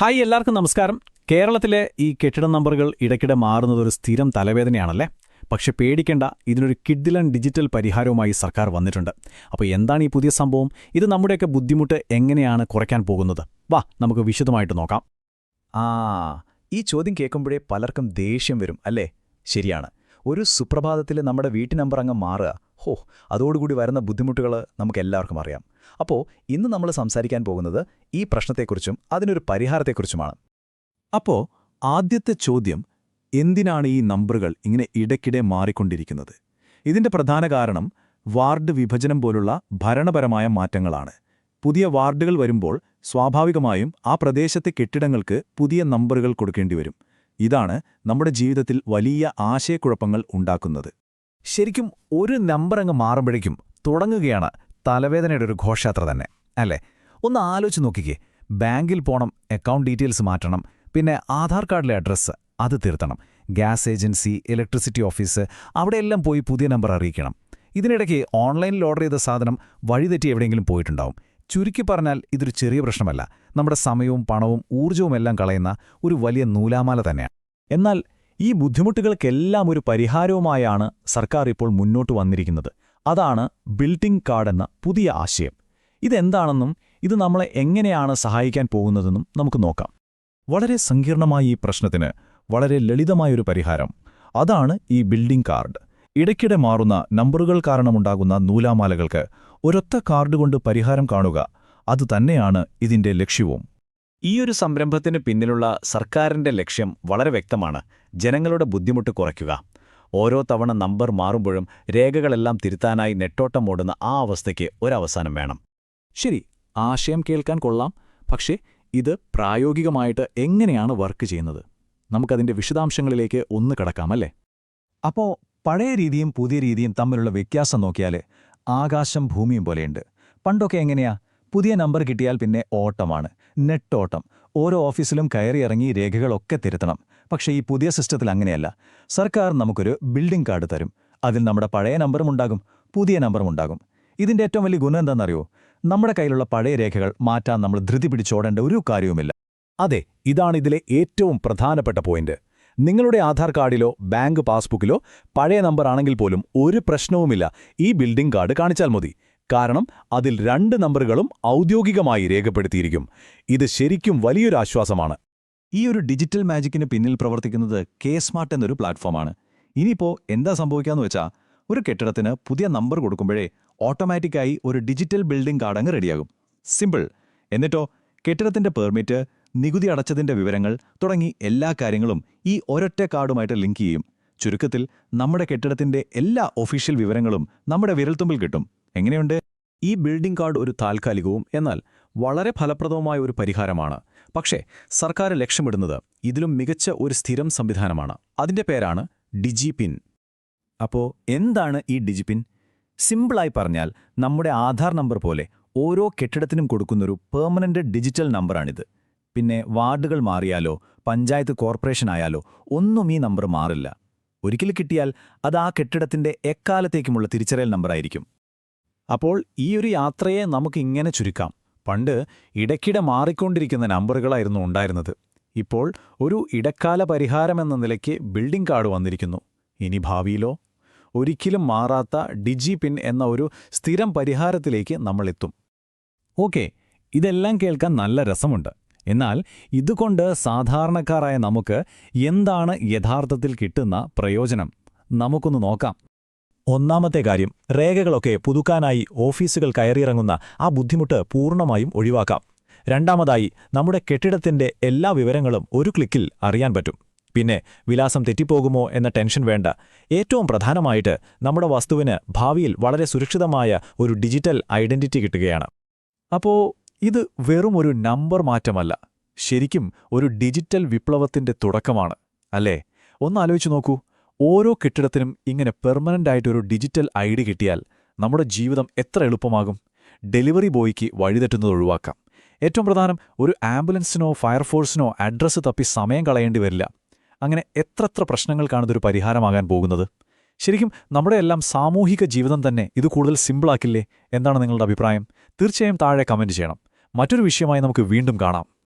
Hi എല്ലാവർക്കും നമസ്കാരം. കേരളത്തിലെ ഈ കെട്ടിട നമ്പറുകൾ ഇടയ്ക്കിടെ മാറുന്നത് ഒരു സ്ഥിരം തലവേദനയാണല്ലേ? പക്ഷെ പേടിക്കേണ്ട ഇതിനൊരു കിഡ്ഡിലൻ ഡിജിറ്റൽ പരിഹാരവുമായി സർക്കാർ വന്നിട്ടുണ്ട്. അപ്പോൾ എന്താണ് ഈ പുതിയ സംഭവം? ഇത് നമ്മുടെയൊക്കെ ബുദ്ധിമുട്ട് എങ്ങനെയാണ് കുറയ്ക്കാൻ പോകുന്നത്? വാ നമുക്ക് വിശദമായിട്ട് നോക്കാം. ആ ഈ ചോദ്യം കേൾക്കുമ്പോഴേ പലർക്കും ദേഷ്യം വരും അല്ലേ? ശരിയാണ്. ഒരു സുപ്രഭാതത്തിൽ നമ്മുടെ വീട്ടു നമ്പർ അങ്ങ് മാറുക. ഹോ അതോടുകൂടി വരുന്ന ബുദ്ധിമുട്ടുകൾ നമുക്ക് എല്ലാവർക്കും അറിയാം. അപ്പോൾ ഇന്ന് നമ്മൾ സംസാരിക്കാൻ പോകുന്നത് ഈ പ്രശ്നത്തെക്കുറിച്ചും അതിനൊരു പരിഹാരത്തെക്കുറിച്ചുമാണ്. അപ്പോൾ ആദ്യത്തെ ചോദ്യം എന്തിനാണ് ഈ നമ്പറുകൾ ഇങ്ങനെ ഇടയ്ക്കിടെ മാറിക്കൊണ്ടിരിക്കുന്നത്? ഇതിന്റെ പ്രധാന കാരണം വാർഡ് വിഭജനം പോലുള്ള ഭരണപരമായ മാറ്റങ്ങളാണ്. പുതിയ വാർഡുകൾ വരുമ്പോൾ സ്വാഭാവികമായും ആ പ്രദേശത്തെ കെട്ടിടങ്ങൾക്ക് പുതിയ നമ്പറുകൾ കൊടുക്കേണ്ടി വരും. ഇതാണ് നമ്മുടെ ജീവിതത്തിൽ വലിയ ആശയക്കുഴപ്പങ്ങൾ ഉണ്ടാക്കുന്നത്. ശരിക്കും ഒരു നമ്പർ അങ്ങ് മാറുമ്പോഴേക്കും തുടങ്ങുകയാണ് തലവേദനയുടെ ഒരു ഘോഷയാത്ര തന്നെ അല്ലേ? ഒന്ന് ആലോചിച്ച് നോക്കിക്കേ. ബാങ്കിൽ പോണം അക്കൗണ്ട് ഡീറ്റെയിൽസ് മാറ്റണം പിന്നെ ആധാർ കാർഡിലെ അഡ്രസ്സ് അത് തീർത്തണം ഗ്യാസ് ഏജൻസി ഇലക്ട്രിസിറ്റി ഓഫീസ് അവിടെയെല്ലാം പോയി പുതിയ നമ്പർ അറിയിക്കണം. ഇതിനിടയ്ക്ക് ഓൺലൈനിൽ ഓർഡർ ചെയ്ത സാധനം വഴിതെറ്റി എവിടെയെങ്കിലും പോയിട്ടുണ്ടാവും. ചുരുക്കി പറഞ്ഞാൽ ഇതൊരു ചെറിയ പ്രശ്നമല്ല. നമ്മുടെ സമയവും പണവും ഊർജവും എല്ലാം കളയുന്ന ഒരു വലിയ നൂലാമാല തന്നെയാണ്. എന്നാൽ ഈ ബുദ്ധിമുട്ടുകൾക്കെല്ലാം ഒരു പരിഹാരവുമായാണ് സർക്കാർ ഇപ്പോൾ മുന്നോട്ട് വന്നിരിക്കുന്നത്. അതാണ് ബിൽഡിംഗ് കാർഡ് എന്ന പുതിയ ആശയം. ഇതെന്താണെന്നും ഇത് നമ്മളെ എങ്ങനെയാണ് സഹായിക്കാൻ പോകുന്നതെന്നും നമുക്ക് നോക്കാം. വളരെ സങ്കീർണമായ ഈ പ്രശ്നത്തിന് വളരെ ലളിതമായൊരു പരിഹാരം. അതാണ് ഈ ബിൽഡിംഗ് കാർഡ്. ഇടയ്ക്കിടെ മാറുന്ന നമ്പറുകൾ കാരണമുണ്ടാകുന്ന നൂലാമാലകൾക്ക് ഒരൊത്ത കാർഡ് കൊണ്ട് പരിഹാരം കാണുക അതുതന്നെയാണ് ഇതിന്റെ ലക്ഷ്യവും. ഈയൊരു സംരംഭത്തിന് പിന്നിലുള്ള സർക്കാരിന്റെ ലക്ഷ്യം വളരെ വ്യക്തമാണ്. ജനങ്ങളുടെ ബുദ്ധിമുട്ട് കുറയ്ക്കുക. ഓരോ തവണ നമ്പർ മാറുമ്പോഴും രേഖകളെല്ലാം തിരുത്താനായി നെട്ടോട്ടം ഓടുന്ന ആ അവസ്ഥയ്ക്ക് ഒരവസാനം വേണം. ശരി ആശയം കേൾക്കാൻ കൊള്ളാം. പക്ഷേ ഇത് പ്രായോഗികമായിട്ട് എങ്ങനെയാണ് വർക്ക് ചെയ്യുന്നത്? നമുക്കതിന്റെ വിശദാംശങ്ങളിലേക്ക് ഒന്ന് കടക്കാമല്ലേ? അപ്പോ പഴയ രീതിയും പുതിയ രീതിയും തമ്മിലുള്ള വ്യത്യാസം നോക്കിയാൽ ആകാശം ഭൂമിയും പോലെയുണ്ട്. പണ്ടൊക്കെ എങ്ങനെയാ? പുതിയ നമ്പർ കിട്ടിയാൽ പിന്നെ ഓട്ടമാണ്. നെട്ടോട്ടം. ഓരോ ഓഫീസിലും കയറിയിറങ്ങി രേഖകളൊക്കെ തിരുത്തണം. പക്ഷേ ഈ പുതിയ സിസ്റ്റത്തിൽ അങ്ങനെയല്ല. സർക്കാർ നമുക്കൊരു ബിൽഡിംഗ് കാർഡ് തരും. അതിൽ നമ്മുടെ പഴയ നമ്പറും ഉണ്ടാകും പുതിയ നമ്പറും ഉണ്ടാകും. ഇതിന്റെ ഏറ്റവും വലിയ ഗുണം എന്താണെന്നറിയോ? നമ്മുടെ കയ്യിലുള്ള പഴയ രേഖകൾ മാറ്റാൻ നമ്മൾ ധൃതി പിടിച്ചോടേണ്ട ഒരു കാര്യവുമില്ല. അതെ ഇതാണ് ഇതിലെ ഏറ്റവും പ്രധാനപ്പെട്ട പോയിന്റ്. നിങ്ങളുടെ ആധാർ കാർഡിലോ ബാങ്ക് പാസ്ബുക്കിലോ പഴയ നമ്പർ ആണെങ്കിൽ പോലും ഒരു പ്രശ്നവുമില്ല. ഈ ബിൽഡിംഗ് കാർഡ് കാണിച്ചാൽ മതി. കാരണം അതിൽ രണ്ട് നമ്പറുകളും ഔദ്യോഗികമായി രേഖപ്പെടുത്തിയിരിക്കും. ഇത് ശരിക്കും വലിയൊരു ആശ്വാസമാണ്. ഈ ഒരു ഡിജിറ്റൽ മാജിക്കിന് പിന്നിൽ പ്രവർത്തിക്കുന്നത് കെ സ്മാർട്ട് എന്നൊരു പ്ലാറ്റ്ഫോമാണ്. ഇനിയിപ്പോൾ എന്താ സംഭവിക്കാന്ന് വെച്ചാൽ ഒരു കെട്ടിടത്തിന് പുതിയ നമ്പർ കൊടുക്കുമ്പോഴേ ഓട്ടോമാറ്റിക്കായി ഒരു ഡിജിറ്റൽ ബിൽഡിംഗ് കാർഡ് അങ്ങ് റെഡിയാകും. സിമ്പിൾ. എന്നിട്ടോ കെട്ടിടത്തിന്റെ പെർമിറ്റ് നികുതി അടച്ചതിന്റെ വിവരങ്ങൾ തുടങ്ങി എല്ലാ കാര്യങ്ങളും ഈ ഒരൊറ്റ കാർഡുമായിട്ട് ലിങ്ക് ചെയ്യും. ചുരുക്കത്തിൽ നമ്മുടെ കെട്ടിടത്തിന്റെ എല്ലാ ഒഫീഷ്യൽ വിവരങ്ങളും നമ്മുടെ വിരൽത്തുമ്പിൽ കിട്ടും. എങ്ങനെയുണ്ട്? ഈ ബിൽഡിംഗ് കാർഡ് ഒരു താൽക്കാലികവും എന്നാൽ വളരെ ഫലപ്രദവുമായ ഒരു പരിഹാരമാണ്. പക്ഷേ സർക്കാർ ലക്ഷ്യമിടുന്നത് ഇതിലും മികച്ച ഒരു സ്ഥിരം സംവിധാനമാണ്. അതിന്റെ പേരാണ് ഡിജിപിൻ. അപ്പോൾ എന്താണ് ഈ ഡിജിപിൻ? സിമ്പിളായി പറഞ്ഞാൽ നമ്മുടെ ആധാർ നമ്പർ പോലെ ഓരോ കെട്ടിടത്തിനും കൊടുക്കുന്നൊരു പെർമനന്റ് ഡിജിറ്റൽ നമ്പറാണിത്. പിന്നെ വാർഡുകൾ മാറിയാലോ പഞ്ചായത്ത് കോർപ്പറേഷൻ ആയാലോ ഒന്നും ഈ നമ്പർ മാറില്ല. ഒരിക്കൽ കിട്ടിയാൽ അത് ആ കെട്ടിടത്തിന്റെ എക്കാലത്തേക്കുമുള്ള തിരിച്ചറിയൽ നമ്പറായിരിക്കും. അപ്പോൾ ഈ ഒരു യാത്രയെ നമുക്ക് ഇങ്ങനെ ചുരുക്കാം. പണ്ട് ഇടയ്ക്കിടെ മാറിക്കൊണ്ടിരിക്കുന്ന നമ്പറുകളായിരുന്നു ഉണ്ടായിരുന്നത്. ഇപ്പോൾ ഒരു ഇടക്കാല പരിഹാരമെന്ന നിലയ്ക്ക് ബിൽഡിംഗ് കാർഡ് വന്നിരിക്കുന്നു. ഇനി ഭാവിയിലോ? ഒരിക്കലും മാറാത്ത ഡിജി പിൻ എന്ന ഒരു സ്ഥിരം പരിഹാരത്തിലേക്ക് നമ്മളെത്തും. ഓക്കെ ഇതെല്ലാം കേൾക്കാൻ നല്ല രസമുണ്ട്. എന്നാൽ ഇതുകൊണ്ട് സാധാരണക്കാരായ നമുക്ക് എന്താണ് യഥാർത്ഥത്തിൽ കിട്ടുന്ന പ്രയോജനം? നമുക്കൊന്ന് നോക്കാം. ഒന്നാമത്തെ കാര്യം രേഖകളൊക്കെ പുതുക്കാനായി ഓഫീസുകൾ കയറിയിറങ്ങുന്ന ആ ബുദ്ധിമുട്ട് പൂർണമായും ഒഴിവാക്കാം. രണ്ടാമതായി നമ്മുടെ കെട്ടിടത്തിന്റെ എല്ലാ വിവരങ്ങളും ഒരു ക്ലിക്കിൽ അറിയാൻ പറ്റും. പിന്നെ വിലാസം തെറ്റിപ്പോകുമോ എന്ന ടെൻഷൻ വേണ്ട. ഏറ്റവും പ്രധാനമായിട്ട് നമ്മുടെ വസ്തുവിന് ഭാവിയിൽ വളരെ സുരക്ഷിതമായ ഒരു ഡിജിറ്റൽ ഐഡന്റിറ്റി കിട്ടുകയാണ്. അപ്പോ ഇത് വെറും ഒരു നമ്പർ മാറ്റമല്ല ശരിക്കും ഒരു ഡിജിറ്റൽ വിപ്ലവത്തിന്റെ തുടക്കമാണ് അല്ലേ? ഒന്നാലോചിച്ച് നോക്കൂ ഓരോ കെട്ടിടത്തിനും ഇങ്ങനെ പെർമനന്റ് ആയിട്ടൊരു ഡിജിറ്റൽ ഐ ഡി കിട്ടിയാൽ നമ്മുടെ ജീവിതം എത്ര എളുപ്പമാകും? ഡെലിവറി ബോയ്ക്ക് വഴിതെറ്റുന്നത് ഒഴിവാക്കാം. ഏറ്റവും പ്രധാനം ഒരു ആംബുലൻസിനോ ഫയർഫോഴ്സിനോ അഡ്രസ്സ് തപ്പി സമയം കളയേണ്ടി വരില്ല. അങ്ങനെ എത്രത്ര പ്രശ്നങ്ങൾക്കാണിതൊരു പരിഹാരമാകാൻ പോകുന്നത്? ശരിക്കും നമ്മുടെ എല്ലാം സാമൂഹിക ജീവിതം തന്നെ ഇത് കൂടുതൽ സിമ്പിളാക്കില്ലേ എന്താണ് നിങ്ങളുടെ അഭിപ്രായം? തീർച്ചയായും താഴെ കമന്റ് ചെയ്യണം. മറ്റൊരു വിഷയമായി നമുക്ക് വീണ്ടും കാണാം.